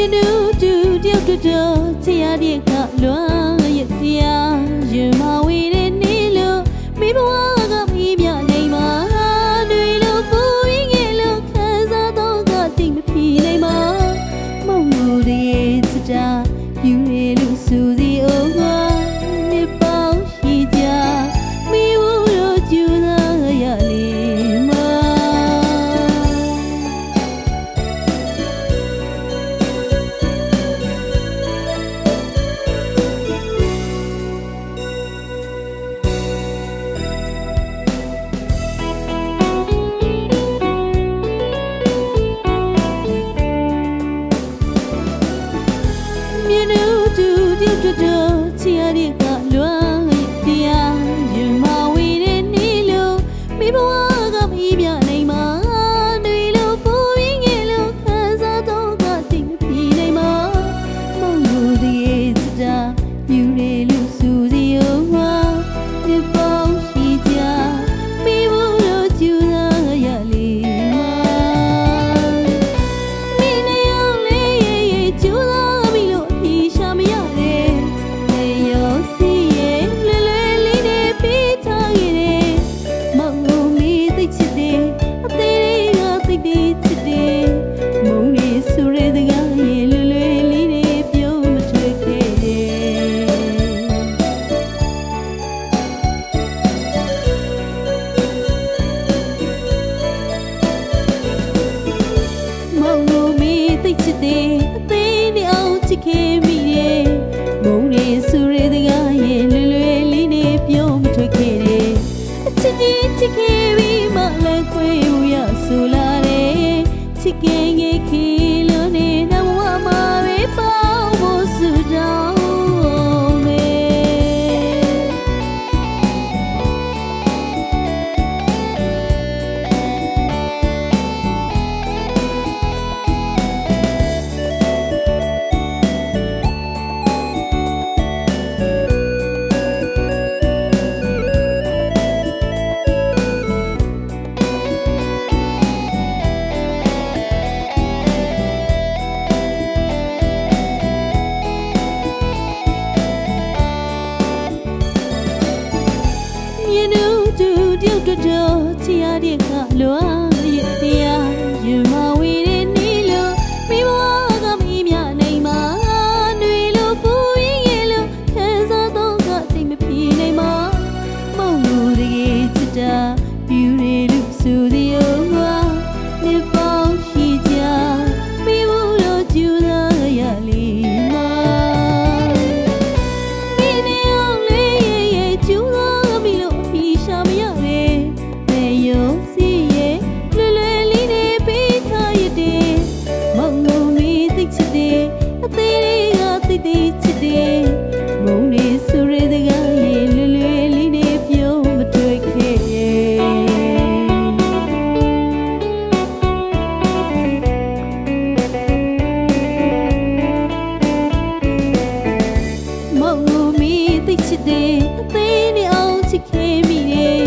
you do do do do do. ဘဝကမီးပြနိုင်မှာတွေ့လို့ပူပြီးငယ်လို့ခံစားတော့ကတိမပြီးနိုင်မှာမုံလို့ဒီစတာယူရ သေးအသေးနဲ့အောင်ချစ်ခဲ့မိရဲ့မုန်းနေဆူရတဲ့ကရဲ့လွယ်လွယ်လေးနဲ့ပြောမထွက်ခဲ့တဲ့အချစ်ကြီးချစ်ခဲ့ တတော်ချီရတဲ့ကလွာ အသေးနဲ့အောင်ချစ်ခဲ့မိတယ်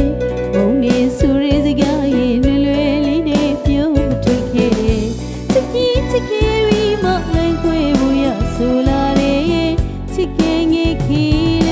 ဘုံနေဆိုရဲစကားရင်လွယ်လွယ်လေးနဲ့ပြုံးထွက်ခဲ့တယ်ချစ်ကြီးချစ်ခဲ့ပြီးမှလည်းခွေဖို့ရဆိုလာတယ်ချစ်ခဲ့ငယ်ခင်